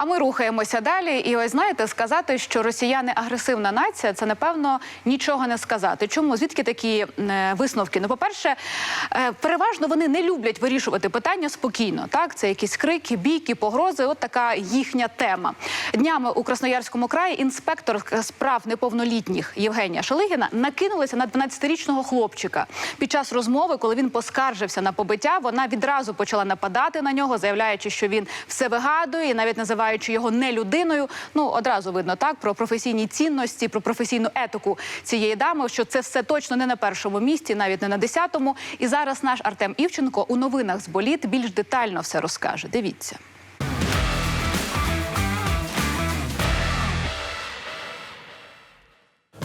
А ми рухаємося далі. І ось знаєте, сказати, що росіяни агресивна нація, це напевно нічого не сказати. Чому звідки такі е, висновки? Ну, по-перше, е, переважно вони не люблять вирішувати питання спокійно. Так, це якісь крики, бійки, погрози. От така їхня тема. Днями у Красноярському краї інспектор з прав неповнолітніх Євгенія Шалигіна накинулася на 12-річного хлопчика. Під час розмови, коли він поскаржився на побиття, вона відразу почала нападати на нього, заявляючи, що він все вигадує, і навіть називаючи його не людиною. Ну одразу видно так про професійні цінності, про професійну етику цієї дами, що це все точно не на першому місці, навіть не на десятому. І зараз наш Артем Івченко у новинах з боліт більш детально все розкаже. Дивіться.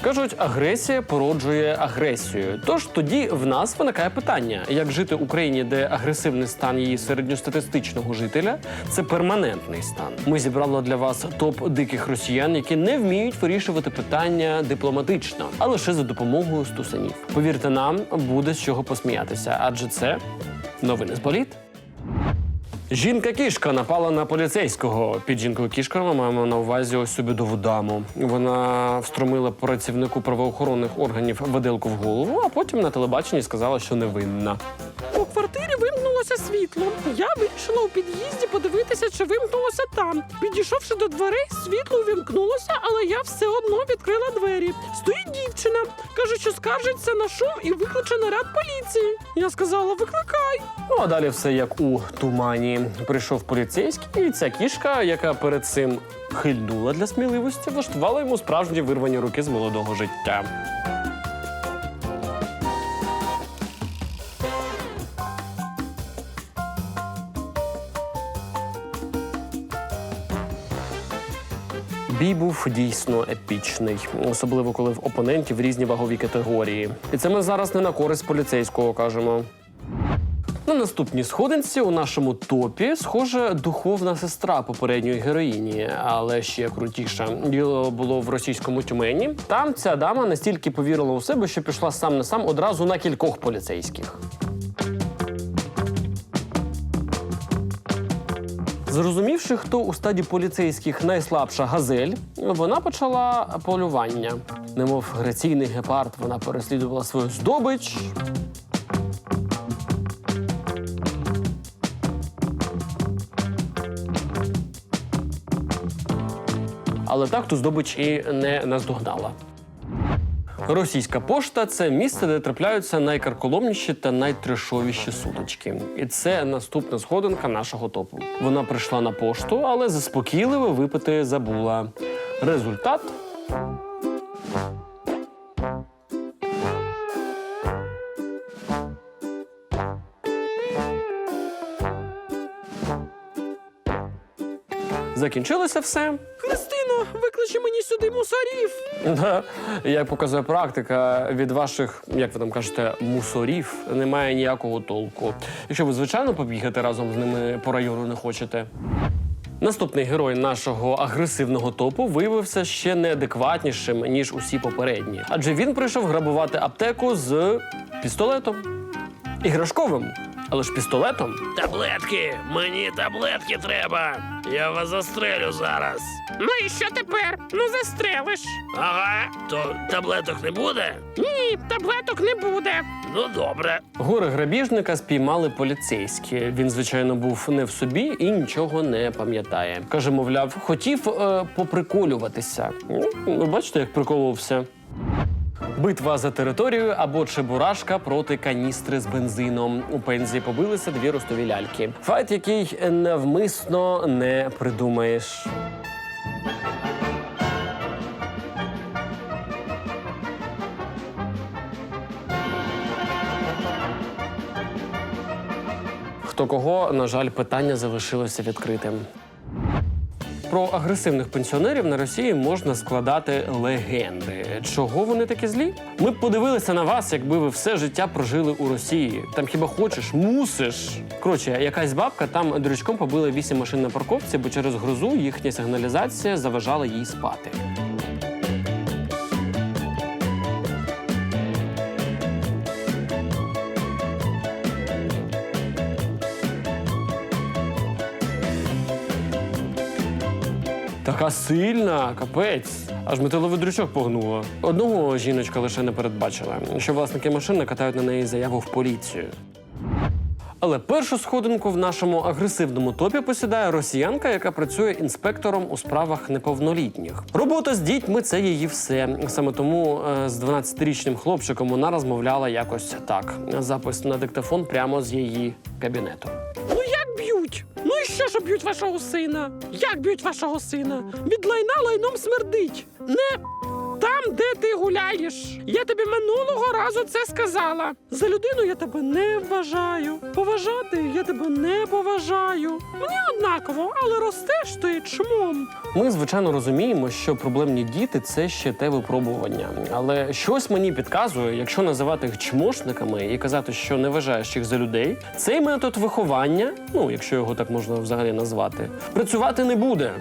Кажуть, агресія породжує агресію. Тож тоді в нас виникає питання: як жити в Україні, де агресивний стан її середньостатистичного жителя це перманентний стан. Ми зібрали для вас топ диких росіян, які не вміють вирішувати питання дипломатично, а лише за допомогою стусанів. Повірте нам, буде з чого посміятися, адже це новини з боліт. Жінка-кішка напала на поліцейського. Під жінкою кішкою ми маємо на увазі ось бідову даму. Вона встромила працівнику правоохоронних органів виделку в голову, а потім на телебаченні сказала, що невинна. Світло. Я вирішила у під'їзді подивитися, чи вимкнулося там. Підійшовши до дверей, світло увімкнулося, але я все одно відкрила двері. Стоїть дівчина. каже, що скаржиться на шум і викличе наряд поліції. Я сказала, викликай. Ну а далі все як у тумані. Прийшов поліцейський, і ця кішка, яка перед цим хильнула для сміливості, влаштувала йому справжні вирвані руки з молодого життя. Бій був дійсно епічний, особливо коли в опонентів різні вагові категорії. І це ми зараз не на користь поліцейського кажемо. На наступній сходинці у нашому топі схоже духовна сестра попередньої героїні, але ще крутіше. Діло було в російському тюмені. Там ця дама настільки повірила у себе, що пішла сам на сам одразу на кількох поліцейських. Зрозумівши, хто у стаді поліцейських найслабша газель, вона почала полювання. Немов граційний гепард, вона переслідувала свою здобич. Але так ту здобич і не наздогнала. Російська пошта це місце, де трапляються найкарколомніші та найтрешовіші сутички. І це наступна сходинка нашого топу. Вона прийшла на пошту, але заспокійливо випити забула. Результат закінчилося все. Христино, викличе мені сюди мусорів. Да, як показує практика, від ваших, як ви там кажете, мусорів немає ніякого толку. Якщо ви, звичайно, побігати разом з ними по району не хочете. Наступний герой нашого агресивного топу виявився ще неадекватнішим, ніж усі попередні. Адже він прийшов грабувати аптеку з пістолетом. Іграшковим, але ж пістолетом. Таблетки! Мені таблетки треба! Я вас застрелю зараз. Ну і що тепер? Ну застрелиш. Ага, то таблеток не буде? Ні, таблеток не буде. Ну добре. Горе грабіжника спіймали поліцейські. Він, звичайно, був не в собі і нічого не пам'ятає. Каже, мовляв, хотів е, поприколюватися. Ну, ви бачите, як приколувався. Битва за територію або чебурашка проти каністри з бензином. У пензі побилися дві ростові ляльки. Файт, який навмисно не придумаєш. Хто кого, на жаль, питання залишилося відкритим. Про агресивних пенсіонерів на Росії можна складати легенди. Чого вони такі злі? Ми б подивилися на вас, якби ви все життя прожили у Росії. Там хіба хочеш, мусиш. Коротше, якась бабка там дрючком побила вісім машин на парковці, бо через грозу їхня сигналізація заважала їй спати. Така сильна, капець. Аж металовий дрючок погнула. Одного жіночка лише не передбачила, що власники машини катають на неї заяву в поліцію. Але першу сходинку в нашому агресивному топі посідає росіянка, яка працює інспектором у справах неповнолітніх. Робота з дітьми це її все. Саме тому е, з 12-річним хлопчиком вона розмовляла якось так. Запис на диктофон прямо з її кабінету. Ну як б'ють? Ну що ж б'ють вашого сина? Як б'ють вашого сина? Від лайна лайном смердить. Не там, де ти гуляєш. Я тобі минулого разу це сказала. За людину я тебе не вважаю. Поважати я тебе не поважаю. Мені однаково, але ростеш ти чмом. Ми, звичайно, розуміємо, що проблемні діти це ще те випробування. Але щось мені підказує, якщо називати їх чмошниками і казати, що не вважаєш їх за людей, цей метод виховання, ну якщо його так можна взагалі назвати, працювати не буде.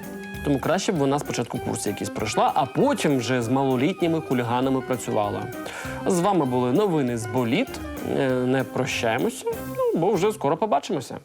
Тому краще б вона спочатку курси якісь пройшла, а потім вже з малолітніми хуліганами працювала. З вами були новини з боліт. Е, Не прощаємося, ну бо вже скоро побачимося.